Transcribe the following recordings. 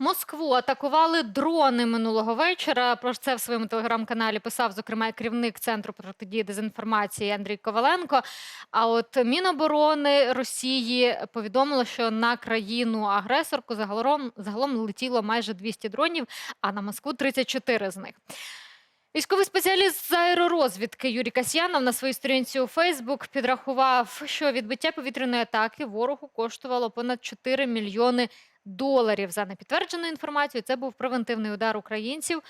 Москву атакували дрони минулого вечора. Про це в своєму телеграм-каналі писав, зокрема, керівник центру протидії дезінформації Андрій Коваленко. А от Міноборони Росії повідомило, що на країну-агресорку загалом загалом летіло майже 200 дронів, а на Москву 34 з них. Військовий спеціаліст з аеророзвідки Юрій Касьянов на своїй сторінці у Фейсбук підрахував, що відбиття повітряної атаки ворогу коштувало понад 4 мільйони доларів. За непідтвердженою інформацією, це був превентивний удар українців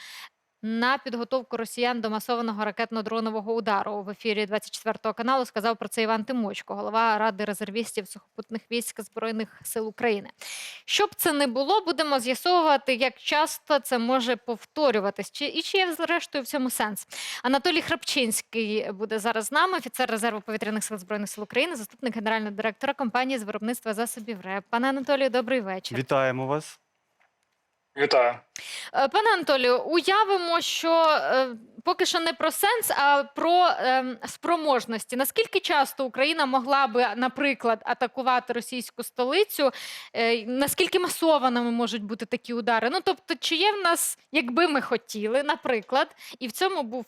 на підготовку росіян до масованого ракетно-дронового удару. В ефірі 24 каналу сказав про це Іван Тимочко, голова ради резервістів сухопутних військ Збройних сил України. Щоб це не було, будемо з'ясовувати, як часто це може повторюватись, чи і чи є зрештою в цьому сенс. Анатолій Храпчинський буде зараз з нами, офіцер резерву повітряних сил збройних сил України, заступник генерального директора компанії з виробництва засобів РЕП. Пане Анатолію, добрий вечір. Вітаємо вас. Вітаю. Е, Пане Анатолію, уявимо, що е, поки що не про сенс, а про е, спроможності. Наскільки часто Україна могла би, наприклад, атакувати російську столицю? Е, наскільки масованими можуть бути такі удари? Ну тобто, чи є в нас, якби ми хотіли, наприклад, і в цьому був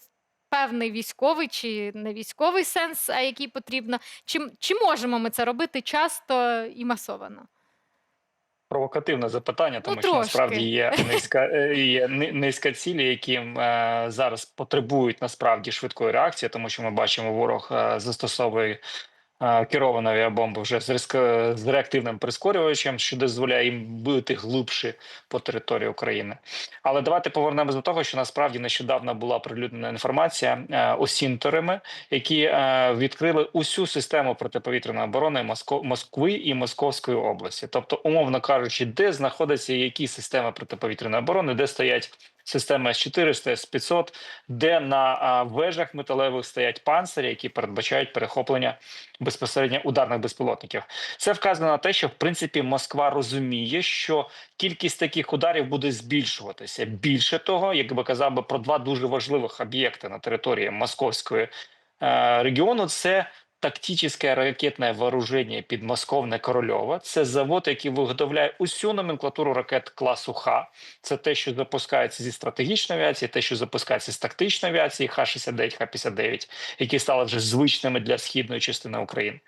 певний військовий чи не військовий сенс, а який потрібно, чи, чи можемо ми це робити часто і масовано? Провокативне запитання, тому що трошки. насправді є низка е, є низка цілі, які е, зараз потребують насправді швидкої реакції, тому що ми бачимо, ворог е, застосовує керовану авіабомбу вже з, з реактивним прискорювачем, що дозволяє їм бити глибше по території України. Але давайте повернемось до того, що насправді нещодавно була прилюднена інформація е, осінтерами, які е, відкрили усю систему протиповітряної оборони Москви і Московської області, тобто, умовно кажучи, де знаходяться які системи протиповітряної оборони, де стоять системи С-400, С-500, де на вежах металевих стоять панцирі, які передбачають перехоплення безпосередньо ударних безпілотників. Це вказано на те, що в принципі Москва розуміє, що кількість таких ударів буде збільшуватися. Більше того, якби казав би про два дуже важливих об'єкти на території московської е, регіону, це тактичне ракетне вооруження підмосковне Корольова. Це завод, який виготовляє усю номенклатуру ракет класу Х. Це те, що запускається зі стратегічної авіації, те, що запускається з тактичної авіації Х-69, Х-59, які стали вже звичними для східної частини України.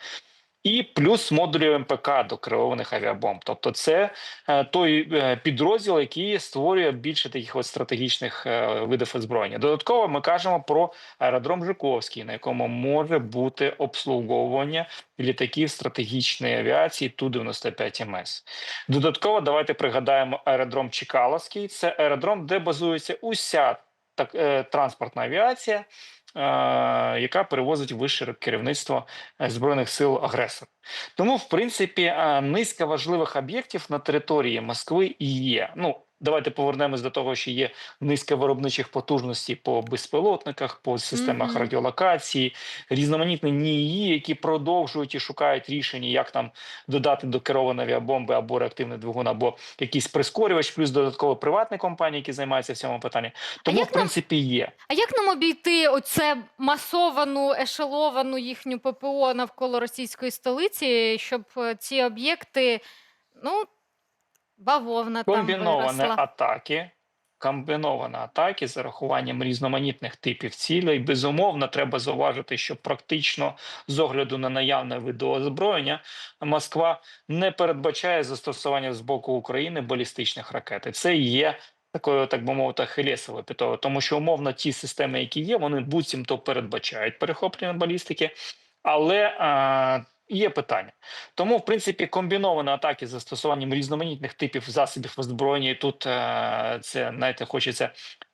І плюс модулі МПК до керованих авіабомб. Тобто, це е, той е, підрозділ, який створює більше таких от стратегічних е, видів озброєння. Додатково ми кажемо про аеродром Жуковський, на якому може бути обслуговування літаків стратегічної авіації Ту-95 МС. Додатково давайте пригадаємо аеродром Чекаловський. Це аеродром, де базується уся так, транспортна авіація, яка перевозить вище керівництво е, збройних сил агресора. Тому, в принципі, е, низка важливих об'єктів на території Москви і є. Ну, давайте повернемось до того, що є низка виробничих потужностей по безпілотниках, по системах Мгм. радіолокації, різноманітні НІІ, які продовжують і шукають рішення, як там додати до керованої авіабомби або реактивний двигун, або якийсь прискорювач, плюс додатково приватні компанії, які займаються в цьому питанні. Тому, як в принципі, є. А як нам обійти оце масовану ешеловану їхню ППО навколо російської столиці, щоб е, ці об'єкти, ну, бавовна там комбіновані виросла? атаки. Комбіновані атаки з урахуванням різноманітних типів цілей. Безумовно, треба зауважити, що практично з огляду на наявне видоозброєння Москва не передбачає застосування з боку України балістичних ракет. І Це є такою, так би мовити, хелесовою пітою, тому що умовно ті системи, які є, вони буцімто передбачають перехоплення балістики, але а, є питання. Тому, в принципі, комбіновані атаки з застосуванням різноманітних типів засобів озброєння. І тут е, це знаєте, хочеться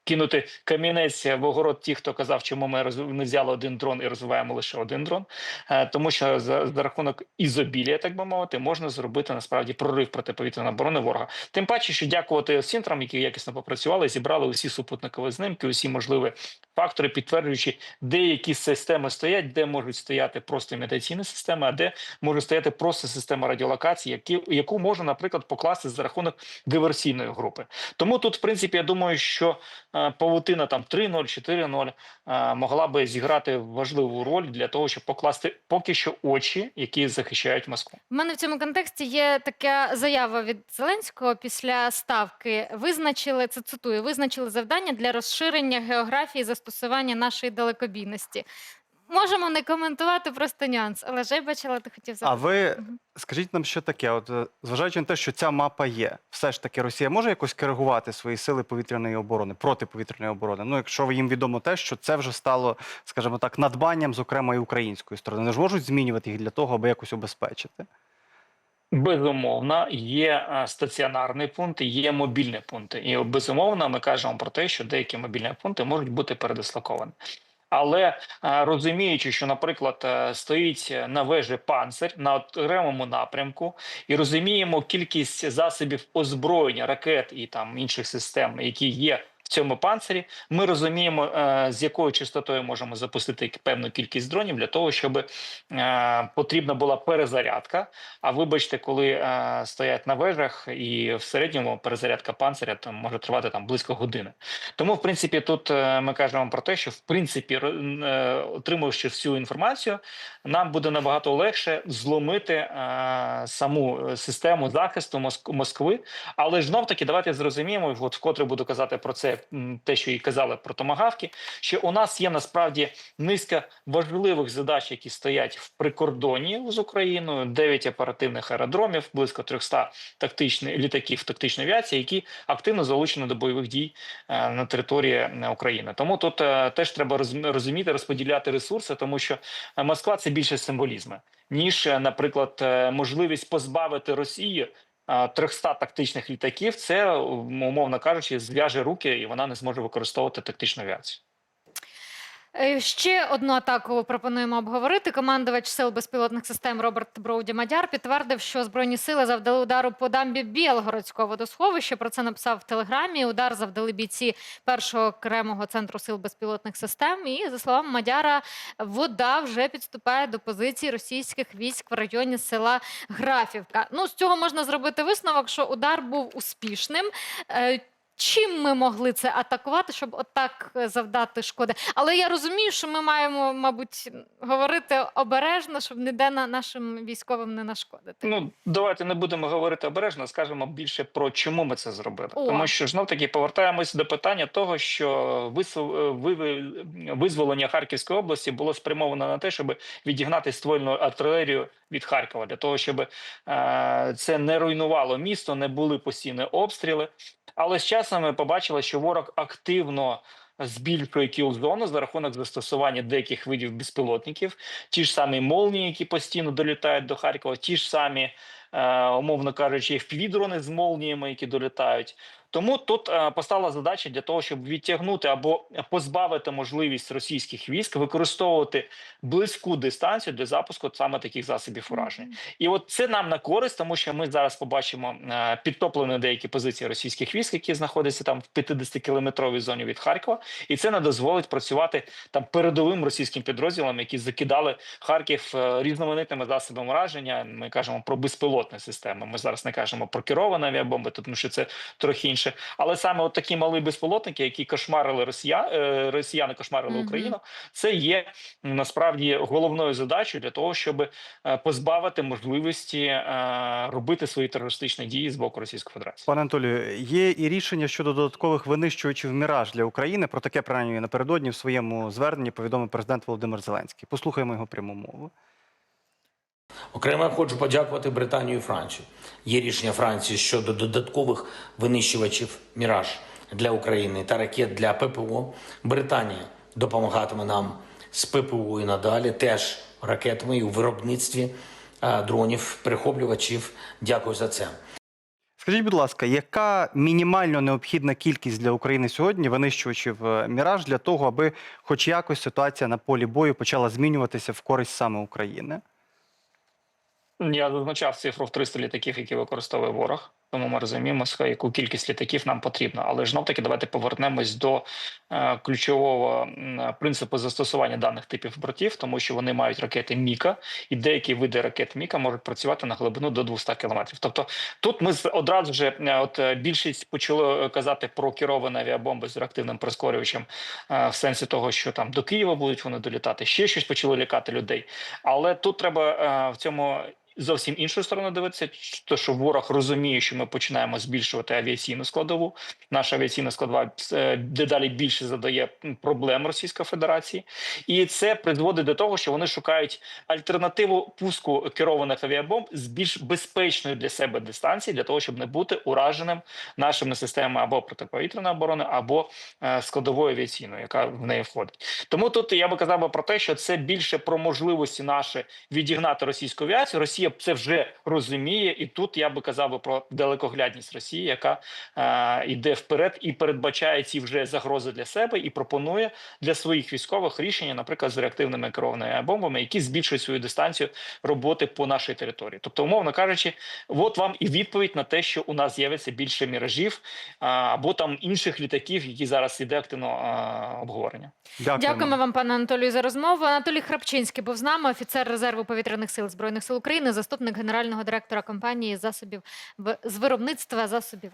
кинути камінець в огород ті, хто казав, чому ми не взяли один дрон і розвиваємо лише один дрон. Е, тому що за, за рахунок ізобілія, так би мовити, можна зробити насправді прорив протиповітряної оборони ворога. Тим паче, що дякувати сінтрам, які якісно попрацювали, зібрали усі супутникові знімки, усі можливі фактори, підтверджуючи, де які системи стоять, де можуть стояти просто імітаційні системи, а де може стояти просто система радіолокації, які, яку можна, наприклад, покласти за рахунок диверсійної групи. Тому тут, в принципі, я думаю, що е, павутина там 3-0, 4-0 е, могла би зіграти важливу роль для того, щоб покласти поки що очі, які захищають Москву. У мене в цьому контексті є така заява від Зеленського після ставки. Визначили це цитую, визначили завдання для розширення географії застосування нашої далекобійності. Можемо не коментувати просто нюанс, але я бачила, ти хотів А запитати. ви скажіть нам, що таке? От е, зважаючи на те, що ця мапа є, все ж таки Росія може якось коригувати свої сили повітряної оборони, протиповітряної оборони. Ну, якщо їм відомо те, що це вже стало, скажімо так, надбанням, зокрема і української сторони, Вони ж можуть змінювати їх для того, аби якось убезпечити. Безумовно, є е, стаціонарні пункти, є мобільні пункти, і безумовно, ми кажемо про те, що деякі мобільні пункти можуть бути передислоковані. Але е, розуміючи, що, наприклад, е, стоїть на вежі панцир на окремому напрямку, і розуміємо кількість засобів озброєння, ракет і там інших систем, які є цьому панцирі, ми розуміємо, е, з якою частотою можемо запустити певну кількість дронів для того, щоб е, потрібна була перезарядка. А вибачте, коли е, стоять на вежах, і в середньому перезарядка панциря там може тривати там близько години. Тому, в принципі, тут ми кажемо про те, що в принципі, отримавши всю інформацію, нам буде набагато легше зломити саму систему захисту Моск- Москви. Але ж знов таки, давайте зрозуміємо, от вкотре буду казати про це, те, що і казали про томагавки, що у нас є насправді низка важливих задач, які стоять в прикордоні з Україною, 9 оперативних аеродромів, близько 300 тактичних літаків тактичної авіації, які активно залучені до бойових дій е, на території е, України. Тому тут е, теж треба розум- розуміти, розподіляти ресурси, тому що Москва це більше символізму, ніж, наприклад, можливість позбавити Росію. Е, 300 тактичних літаків це умовно кажучи, зв'яже руки, і вона не зможе використовувати тактичну авіацію. Е, Ще одну атаку пропонуємо обговорити. Командувач сил безпілотних систем Роберт Броуді Мадяр підтвердив, що збройні сили завдали удару по дамбі Білгородського водосховища. Про це написав в телеграмі. Удар завдали бійці першого окремого центру сил безпілотних систем. І за словами Мадяра, вода вже підступає до позицій російських військ в районі села Графівка. Ну з цього можна зробити висновок, що удар був успішним. Чим ми могли це атакувати, щоб отак е, завдати шкоди? Але я розумію, що ми маємо, мабуть, говорити обережно, щоб ніде на нашим військовим не нашкодити. Ну давайте не будемо говорити обережно, скажемо більше про чому ми це зробили. О. Тому що знов таки повертаємось до питання того, що е, визволення Харківської області було спрямовано на те, щоб відігнати ствольну артилерію від Харкова, для того, щоб е, це не руйнувало місто, не були постійні обстріли. Але з часом ми побачили, що ворог активно збільшує кіл-зону за рахунок застосування деяких видів безпілотників, ті ж самі молнії, які постійно долітають до Харкова, ті ж самі, е, умовно кажучи, впівдрони з молніями, які долітають. Тому тут е, постала задача для того, щоб відтягнути або позбавити можливість російських військ використовувати близьку дистанцію для запуску саме таких засобів ураження. І от це нам на користь, тому що ми зараз побачимо е, підтоплені деякі позиції російських військ, які знаходяться там в 50 кілометровій зоні від Харкова, і це не дозволить працювати там передовим російським підрозділам, які закидали Харків е, різноманітними засобами ураження. Ми кажемо про безпілотні системи. Ми зараз не кажемо про керовані авіабомби, тому що це трохи інше. Але саме от такі малі безпілотники, які кошмарили росія, е, росіяни, кошмарили Мгм. Україну. Це є насправді головною задачею для того, щоб е, позбавити можливості е, робити свої терористичні дії з боку Російської Федерації. Пане Анатолію, є і рішення щодо додаткових винищувачів Міраж для України. Про таке принаймні напередодні в своєму зверненні повідомив президент Володимир Зеленський. Послухаємо його пряму мову. Окремо я хочу подякувати Британію і Францію. Є рішення Франції щодо додаткових винищувачів Міраж для України та ракет для ППО. Британія допомагатиме нам з ППО і надалі, теж ракетами і у виробництві е, дронів, перехоплювачів. Дякую за це. Скажіть, будь ласка, яка мінімально необхідна кількість для України сьогодні винищувачів е, Міраж для того, аби хоч якось ситуація на полі бою почала змінюватися в користь саме України? Я зазначав цифру в 300 літаків, які використовує ворог. Тому ми розуміємо, яку кількість літаків нам потрібно. Але ж таки давайте повернемось до е, ключового м, принципу застосування даних типів бортів, тому що вони мають ракети Міка, і деякі види ракет Міка можуть працювати на глибину до 200 кілометрів. Тобто тут ми одразу вже е, от е, більшість почало е, казати про керовані авіабомби з реактивним прискорювачем е, в сенсі того, що там до Києва будуть вони долітати, ще щось почало лякати людей. Але тут треба е, в цьому. Зовсім іншу сторону дивитися, то що ворог розуміє, що ми починаємо збільшувати авіаційну складову. Наша авіаційна складова е, дедалі більше задає проблем Російської Федерації, і це призводить до того, що вони шукають альтернативу пуску керованих авіабомб з більш безпечної для себе дистанції, для того, щоб не бути ураженим нашими системами або протиповітряної оборони, або е, складовою авіаційною, яка в неї входить. Тому тут я би казав про те, що це більше про можливості наші відігнати російську авіацію. Росія це вже розуміє, і тут я би казав би про далекоглядність Росії, яка е, йде вперед і передбачає ці вже загрози для себе і пропонує для своїх військових рішення, наприклад, з реактивними керованими бомбами, які збільшують свою дистанцію роботи по нашій території. Тобто, умовно кажучи, от вам і відповідь на те, що у нас з'явиться більше міражів а, або там інших літаків, які зараз іде активно а, обговорення. Дякуємо. Дякуємо вам, пане Анатолію, за розмову. Анатолій Храпчинський був з нами, офіцер резерву повітряних сил збройних сил України, заступник генерального директора компанії засобів з виробництва засобів.